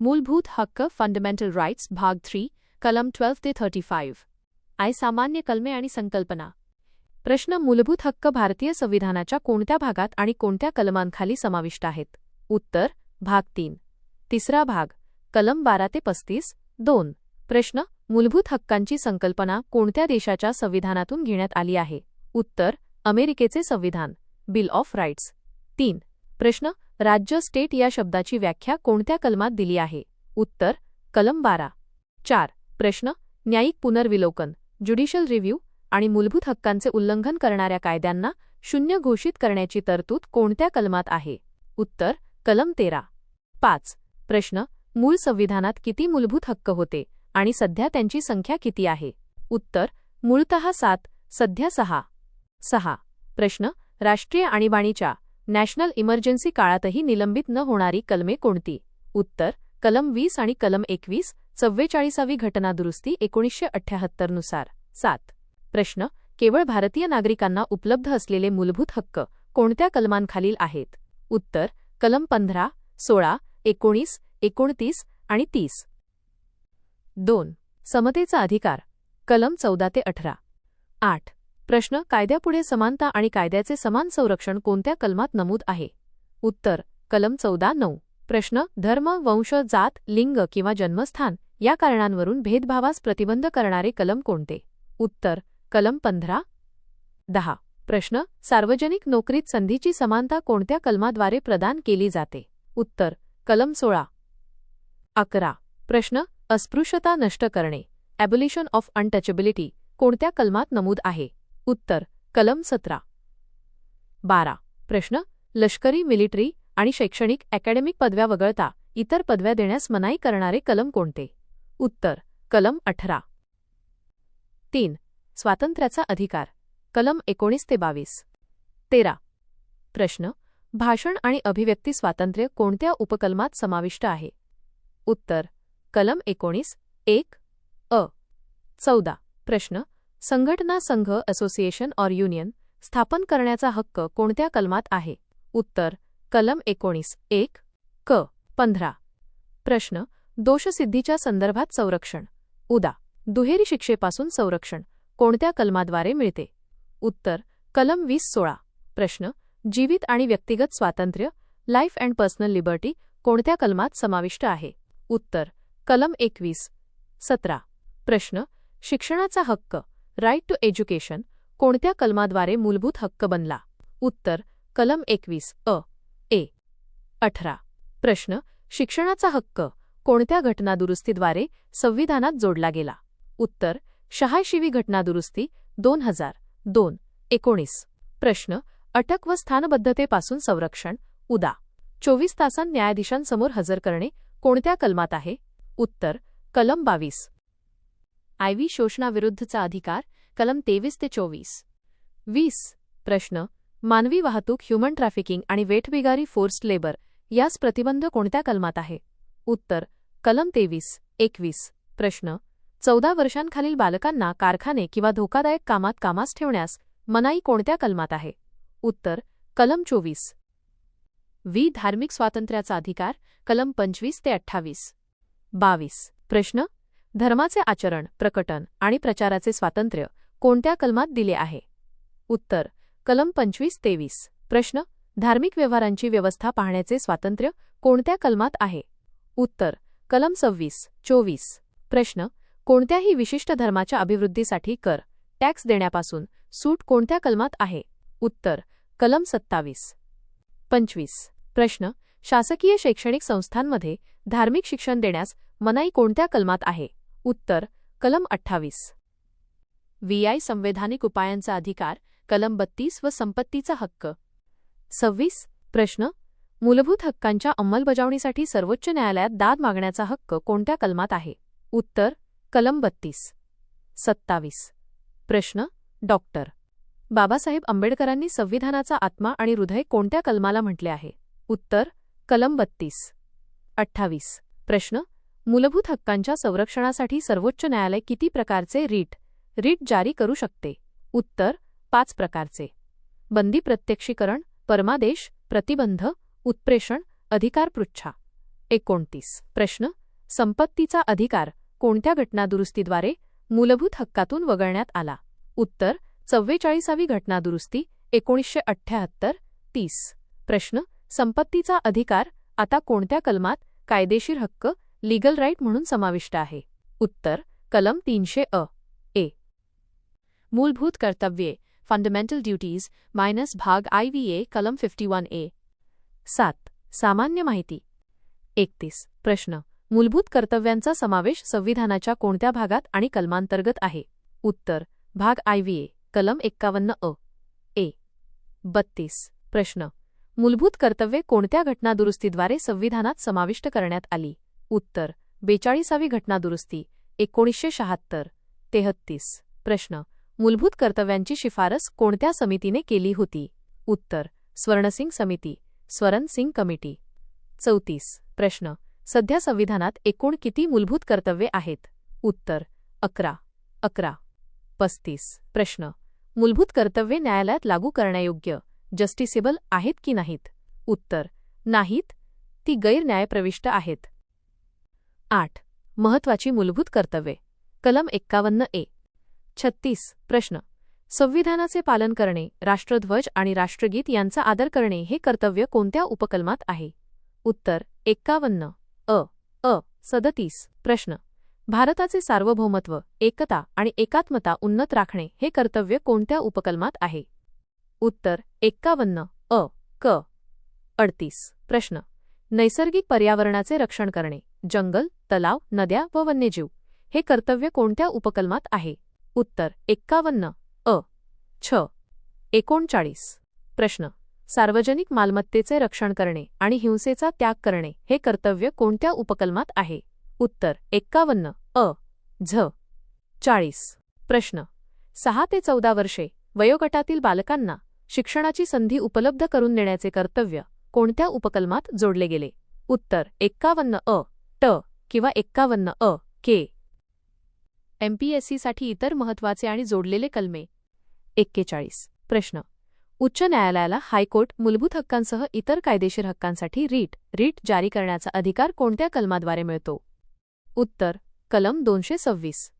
मूलभूत हक्क fundamental rights भाग थ्री कलम ट्वेल्व ते थर्टी फाईव्ह आय सामान्य कलमे आणि संकल्पना. प्रश्न मूलभूत हक्क भारतीय संविधानाच्या कोणत्या भागात आणि कोणत्या कलमांखाली समाविष्ट आहेत? उत्तर भाग तीन. तिसरा भाग कलम बारा ते पस्तीस दोन. प्रश्न मूलभूत हक्कांची संकल्पना कोणत्या देशाच्या संविधानातून घेण्यात आली आहे? उत्तर अमेरिकेचे संविधान. बिल ऑफ राईट्स तीन. प्रश्न राज्य स्टेट या शब्दाची व्याख्या कोणत्या कलमात दिली आहे? उत्तर कलम बारा. चार. प्रश्न न्यायिक पुनर्विलोकन ज्युडिशियल रिव्ह्यू आणि मूलभूत हक्कांचे उल्लंघन करणाऱ्या कायद्यांना शून्य घोषित करण्याची तरतूद कोणत्या कलमात आहे? उत्तर कलम तेरा. पाच. प्रश्न मूळ संविधानात किती मूलभूत हक्क होते आणि सध्या त्यांची संख्या किती आहे? उत्तर मूळतः सात सध्या सहा. सहा. प्रश्न राष्ट्रीय आणीबाणीच्या नॅशनल इमर्जन्सी काळातही निलंबित न होणारी कलमे कोणती? उत्तर कलम वीस आणि कलम एकवीस चव्वेचाळीसावी घटनादुरुस्ती एकोणीसशे अठ्ठ्याहत्तरनुसार सात. प्रश्न केवळ भारतीय नागरिकांना उपलब्ध असलेले मूलभूत हक्क कोणत्या कलमांखालील आहेत? उत्तर कलम पंधरा सोळा एकोणीस एकोणतीस आणि तीस. दोन. समतेचा अधिकार कलम चौदा ते अठरा. आठ. प्रश्न कायद्यापुढे समानता आणि कायद्याचे समान संरक्षण कोणत्या कलमात नमूद आहे? उत्तर कलम चौदा नऊ. प्रश्न धर्म वंश जात लिंग किंवा जन्मस्थान या कारणांवरून भेदभावास प्रतिबंध करणारे कलम कोणते? उत्तर कलम पंधरा. दहा. प्रश्न सार्वजनिक नोकरीत संधीची समानता कोणत्या कलमाद्वारे प्रदान केली जाते? उत्तर कलम सोळा. अकरा. प्रश्न अस्पृश्यता नष्ट करणे. ॲबोल्युशन ऑफ अनटचेबिलिटी कोणत्या कलमात नमूद आहे? उत्तर कलम सतरा. बारा. प्रश्न लष्करी मिलिटरी आणि शैक्षणिक अकॅडमिक पदव्या वगळता इतर पदव्या देण्यास मनाई करणारे कलम कोणते? उत्तर कलम अठरा. तीन. स्वातंत्र्याचा अधिकार कलम एकोणीस ते बावीस. तेरा. प्रश्न भाषण आणि अभिव्यक्ती स्वातंत्र्य कोणत्या उपकलमात समाविष्ट आहे? उत्तर कलम एकोणीस एक अ. चौदा. प्रश्न संघटना संघ असोसिएशन ऑर युनियन स्थापन करण्याचा हक्क कोणत्या कलमात आहे? उत्तर कलम एकोणीस एक क पंधरा. प्रश्न दोषसिद्धीच्या संदर्भात संरक्षण. उदा दुहेरी शिक्षेपासून संरक्षण कोणत्या कलमाद्वारे मिळते? उत्तर कलम वीस सोळा. प्रश्न जीवित आणि व्यक्तिगत स्वातंत्र्य लाईफ अँड पर्सनल लिबर्टी कोणत्या कलमात समाविष्ट आहे? उत्तर कलम एकवीस सतरा. प्रश्न शिक्षणाचा हक्क राईट टू एज्युकेशन कोणत्या कलमाद्वारे मूलभूत हक्क बनला? उत्तर कलम एकवीस अ ए. अठरा. प्रश्न शिक्षणाचा हक्क कोणत्या घटनादुरुस्तीद्वारे संविधानात जोडला गेला? उत्तर शहाशिवी घटनादुरुस्ती दोन हजार दोन एकोणीस. प्रश्न अटक व स्थानबद्धतेपासून संरक्षण उदा. चोवीस तासांत न्यायाधीशांसमोर हजर करणे कोणत्या कलमात आहे? उत्तर कलम बावीस. आयव्ही शोषणाविरुद्धचा अधिकार कलम तेवीस ते चोवीस. वीस. प्रश्न. मानवी वाहतूक ह्युमन ट्रॅफिकिंग आणि वेठबिगारी फोर्स्ड लेबर यास प्रतिबंध कोणत्या कलमात आहे? उत्तर. कलम तेवीस एकवीस. प्रश्न. चौदा वर्षांखालील बालकांना कारखाने किंवा धोकादायक कामात कामास ठेवण्यास मनाई कोणत्या कलमात आहे? उत्तर. कलम चोवीस. व्ही. धार्मिक स्वातंत्र्याचा अधिकार कलम पंचवीस ते अठ्ठावीस. बावीस. प्रश्न. धर्माचे आचरण प्रकटन आणि प्रचाराचे स्वातंत्र्य कोणत्या कलमात दिले आहे? उत्तर कलम पंचवीस तेवीस. प्रश्न धार्मिक व्यवहारांची व्यवस्था पाहण्याचे स्वातंत्र्य कोणत्या कलमात आहे? उत्तर कलम सव्वीस चोवीस. प्रश्न कोणत्याही विशिष्ट धर्माच्या अभिवृद्धीसाठी कर टॅक्स देण्यापासून सूट कोणत्या कलमात आहे? उत्तर कलम सत्तावीस. पंचवीस. प्रश्न शासकीय शैक्षणिक संस्थांमध्ये धार्मिक शिक्षण देण्यास मनाई कोणत्या कलमात आहे? उत्तर कलम अठ्ठावीस. व्हीआय संवैधानिक उपायांचा अधिकार कलम बत्तीस व संपत्तीचा हक्क. सव्वीस प्रश्न मूलभूत हक्कांच्या अंमलबजावणीसाठी सर्वोच्च न्यायालयात दाद मागण्याचा हक्क कोणत्या कलमात आहे? उत्तर कलम बत्तीस. सत्तावीस. प्रश्न डॉक्टर. बाबासाहेब आंबेडकरांनी संविधानाचा आत्मा आणि हृदय कोणत्या कलमाला म्हटले आहे? उत्तर कलम बत्तीस. अठ्ठावीस. प्रश्न मूलभूत हक्कांच्या संरक्षणासाठी सर्वोच्च न्यायालय किती प्रकारचे रीट रीट जारी करू शकते? उत्तर पाच प्रकारचे. बंदी प्रत्यक्षीकरण परमादेश प्रतिबंध उत्प्रेषण अधिकारपृच्छा एकोणतीस. प्रश्न संपत्तीचा अधिकार कोणत्या घटनादुरुस्तीद्वारे मूलभूत हक्कातून वगळण्यात आला? उत्तर चव्वेचाळीसावी घटनादुरुस्ती एकोणीसशे अठ्ठ्याहत्तर तीस. प्रश्न संपत्तीचा अधिकार आता कोणत्या कलमात कायदेशीर हक्क लीगल राईट म्हणून समाविष्ट आहे. उत्तर कलम तीनशे अ. ए. मूलभूत कर्तव्ये फंडमेंटल ड्युटीज मायनस भाग आय व्ही ए कलम फिफ्टी वन ए. सात. सामान्य माहिती. एकतीस. प्रश्न. मूलभूत कर्तव्यांचा समावेश संविधानाच्या कोणत्या भागात आणि कलमांतर्गत आहे? उत्तर. भाग आय व्ही ए कलम एक्कावन्न अ. ए. बत्तीस. प्रश्न. मूलभूत कर्तव्ये कोणत्या घटनादुरुस्तीद्वारे संविधानात समाविष्ट करण्यात आली? उत्तर बेचाळीसावी घटनादुरुस्ती एकोणीसशे शहात्तर तेहत्तीस. प्रश्न मूलभूत कर्तव्यांची शिफारस कोणत्या समितीने केली होती? उत्तर स्वर्णसिंग समिती स्वरण सिंग कमिटी. चौतीस. प्रश्न सध्या संविधानात एकूण किती मूलभूत कर्तव्ये आहेत? उत्तर अकरा. अकरा. पस्तीस. प्रश्न मूलभूत कर्तव्ये न्यायालयात लागू करण्यायोग्य जस्टिसेबल आहेत की नाहीत? उत्तर नाहीत ती गैरन्यायप्रविष्ट आहेत. आठ. महत्वाची मूलभूत कर्तव्ये. कलम एक्कावन्न ए. छत्तीस. प्रश्न. संविधानाचे पालन करणे राष्ट्रध्वज आणि राष्ट्रगीत यांचा आदर करणे हे कर्तव्य कोणत्या उपकलमात आहे? उत्तर एक्कावन्न. अ. अ. सदतीस. प्रश्न. भारताचे सार्वभौमत्व एकता आणि एकात्मता उन्नत राखणे हे कर्तव्य कोणत्या उपकलमात आहे? उत्तर एक्कावन्न. अ. क. अडतीस. प्रश्न. नैसर्गिक पर्यावरणाचे रक्षण करणे जंगल तलाव नद्या व वन्यजीव. हे कर्तव्य कोणत्या उपकलमात आहे? उत्तर एक्कावन्न. अ. छ. एकोणचाळीस. प्रश्न. सार्वजनिक मालमत्तेचे रक्षण करणे आणि हिंसेचा त्याग करणे हे कर्तव्य कोणत्या उपकलमात आहे? उत्तर एक्कावन्न. अ. झ. चाळीस. प्रश्न. सहा ते चौदा वर्षे वयोगटातील बालकांना शिक्षणाची संधी उपलब्ध करून देण्याचे कर्तव्य कोणत्या उपकलमात जोडले गेले? उत्तर एक्कावन्न. अ. ट. किंवा एक्कावन्न अ के. एमपीएससीसाठी इतर महत्त्वाचे आणि जोडलेले कलमे. एक्केचाळीस. प्रश्न. उच्च न्यायालयाला हायकोर्ट मूलभूत हक्कांसह इतर कायदेशीर हक्कांसाठी रीट रीट जारी करण्याचा अधिकार कोणत्या कलमाद्वारे मिळतो? उत्तर. कलम दोनशे सव्वीस.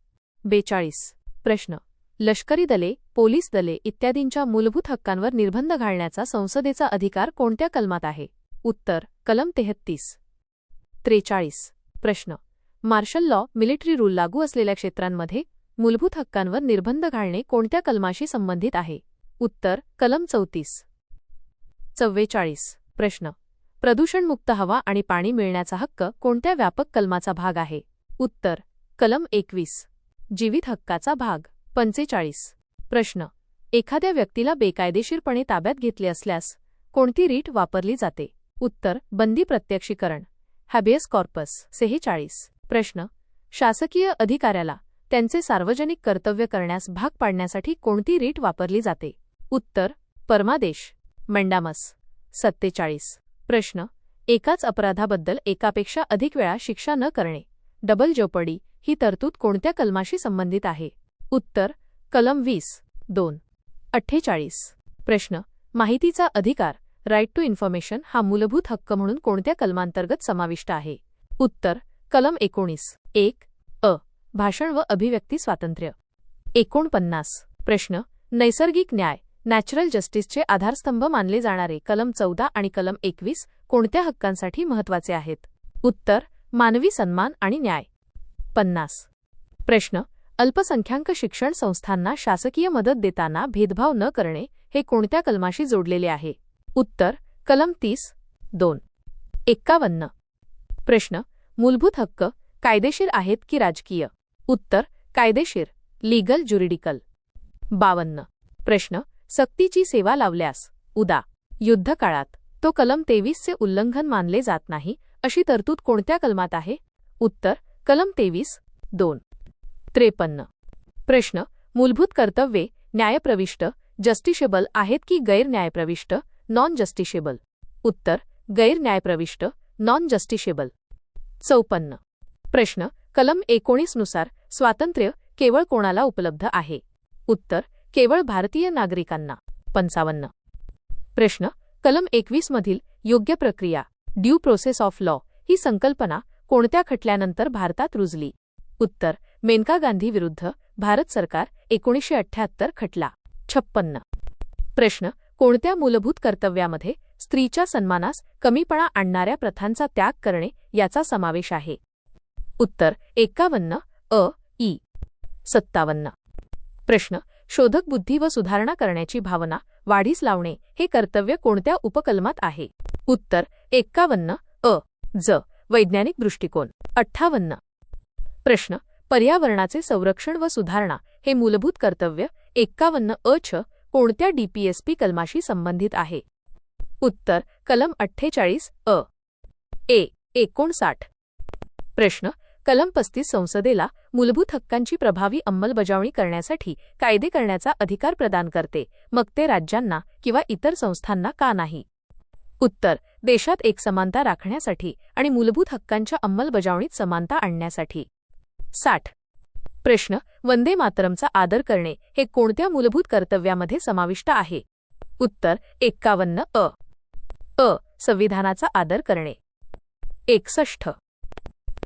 बेचाळीस. प्रश्न. लष्करी दले पोलीस दले इत्यादींच्या मूलभूत हक्कांवर निर्बंध घालण्याचा संसदेचा अधिकार कोणत्या कलमात आहे? उत्तर. कलम तेहत्तीस. त्रेचाळीस. प्रश्न. मार्शल लॉ मिलिटरी रूल लागू असलेल्या क्षेत्रांमध्ये मूलभूत हक्कांवर निर्बंध घालणे कोणत्या कलमाशी संबंधित आहे? उत्तर कलम चौतीस. चव्वेचाळीस. प्रश्न. प्रदूषणमुक्त हवा आणि पाणी मिळण्याचा हक्क कोणत्या व्यापक कलमाचा भाग आहे? उत्तर. कलम एकवीस. जीवित हक्काचा भाग. पंचेचाळीस. प्रश्न. एखाद्या व्यक्तीला बेकायदेशीरपणे ताब्यात घेतले असल्यास कोणती रीट वापरली जाते? उत्तर. बंदी प्रत्यक्षीकरण. हॅबियस कॉर्पस सेहेचाळीस प्रश्न. शासकीय अधिकाऱ्याला त्यांचे सार्वजनिक कर्तव्य करण्यास भाग पाडण्यासाठी कोणती रीट वापरली जाते? उत्तर. परमादेश. मंडामस. सत्तेचाळीस. प्रश्न. एकाच अपराधाबद्दल एकापेक्षा अधिक वेळा शिक्षा न करणे. डबल जोपडी ही तरतूद कोणत्या कलमाशी संबंधित आहे? उत्तर. कलम वीस. दोन. अठ्ठेचाळीस. प्रश्न. माहितीचा अधिकार राईट टू इन्फॉर्मेशन हा मूलभूत हक्क म्हणून कोणत्या कलमांतर्गत समाविष्ट आहे? उत्तर कलम एकोणीस. एक अ. भाषण व अभिव्यक्ती स्वातंत्र्य. एकोणपन्नास. प्रश्न नैसर्गिक न्याय नॅचरल जस्टिसचे आधारस्तंभ मानले जाणारे कलम चौदा आणि कलम एकवीस कोणत्या हक्कांसाठी महत्त्वाचे आहेत? उत्तर मानवी सन्मान आणि न्याय. पन्नास. प्रश्न अल्पसंख्याक शिक्षण संस्थांना शासकीय मदत देताना भेदभाव न करणे हे कोणत्या कलमाशी जोडलेले आहे? उत्तर कलम तीस दोन. एक्कावन्न. प्रश्न मूलभूत हक्क कायदेशीर आहेत की राजकीय? उत्तर कायदेशीर लीगल ज्युरिडिकल बावन्न. प्रश्न सक्तीची सेवा लावल्यास उदा. युद्धकाळात तो कलम तेवीसचे उल्लंघन मानले जात नाही अशी तरतूद कोणत्या कलमात आहे? उत्तर कलम तेवीस दोन. त्रेपन्न. प्रश्न मूलभूत कर्तव्ये न्यायप्रविष्ट जस्टिशेबल आहेत की गैरन्यायप्रविष्ट? नॉन जस्टिशेबल उत्तर गैरन्यायप्रविष्ट नॉन जस्टिशेबल चौपन्न. प्रश्न कलम एकोणीसनुसार स्वातंत्र्य केवळ कोणाला उपलब्ध आहे? उत्तर केवळ भारतीय नागरिकांना. पंचावन्न. प्रश्न कलम एकवीस मधील योग्य प्रक्रिया ड्यू प्रोसेस ऑफ लॉ ही संकल्पना कोणत्या खटल्यानंतर भारतात रुजली? उत्तर मेनका गांधी विरुद्ध भारत सरकार एकोणीसशे अठ्ठ्याहत्तर खटला. छप्पन्न. प्रश्न कोणत्या मूलभूत कर्तव्यामध्ये स्त्रीच्या सन्मानास कमीपणा आणणाऱ्या प्रथांचा त्याग करणे याचा समावेश आहे? उत्तर एक्कावन्न अ ई सत्तावन्न. प्रश्न शोधक बुद्धी व सुधारणा करण्याची भावना वाढीस लावणे हे कर्तव्य कोणत्या उपकलमात आहे? उत्तर एक्कावन्न अ ज वैज्ञानिक दृष्टिकोन. अठ्ठावन्न. प्रश्न पर्यावरणाचे संरक्षण व सुधारणा हे मूलभूत कर्तव्य एक्कावन्न अ छ कोणत्या डीपीएसपी कलमाशी संबंधित आहे? उत्तर कलम अठ्ठेचाळीस अ. ए. एकोणसाठ. प्रश्न कलम पस्तीस संसदेला मूलभूत हक्कांची प्रभावी अंमलबजावणी करण्यासाठी कायदे करण्याचा अधिकार प्रदान करते मग ते राज्यांना किंवा इतर संस्थांना का नाही? उत्तर देशात एकसमानता राखण्यासाठी आणि मूलभूत हक्कांच्या अंमलबजावणीत समानता आणण्यासाठी. साठ. प्रश्न वंदे मातरमचा आदर करणे हे कोणत्या मूलभूत कर्तव्यामध्ये समाविष्ट आहे? उत्तर एक्कावन्न अ. अ. संविधानाचा आदर करणे. एकसष्ट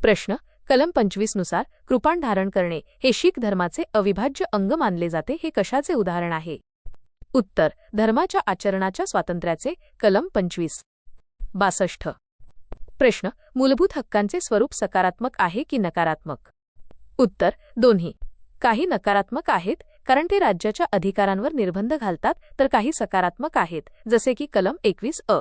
प्रश्न कलम पंचवीसनुसार कृपाण धारण करणे हे शीख धर्माचे अविभाज्य अंग मानले जाते हे कशाचे उदाहरण आहे? उत्तर धर्माच्या आचरणाच्या स्वातंत्र्याचे कलम पंचवीस. बासष्ट प्रश्न मूलभूत हक्कांचे स्वरूप सकारात्मक आहे की नकारात्मक? उत्तर दोन्ही. काही नकारात्मक आहेत कारण ते राज्याच्या अधिकारांवर निर्बंध घालतात तर काही सकारात्मक आहेत जसे की कलम एकवीस अ.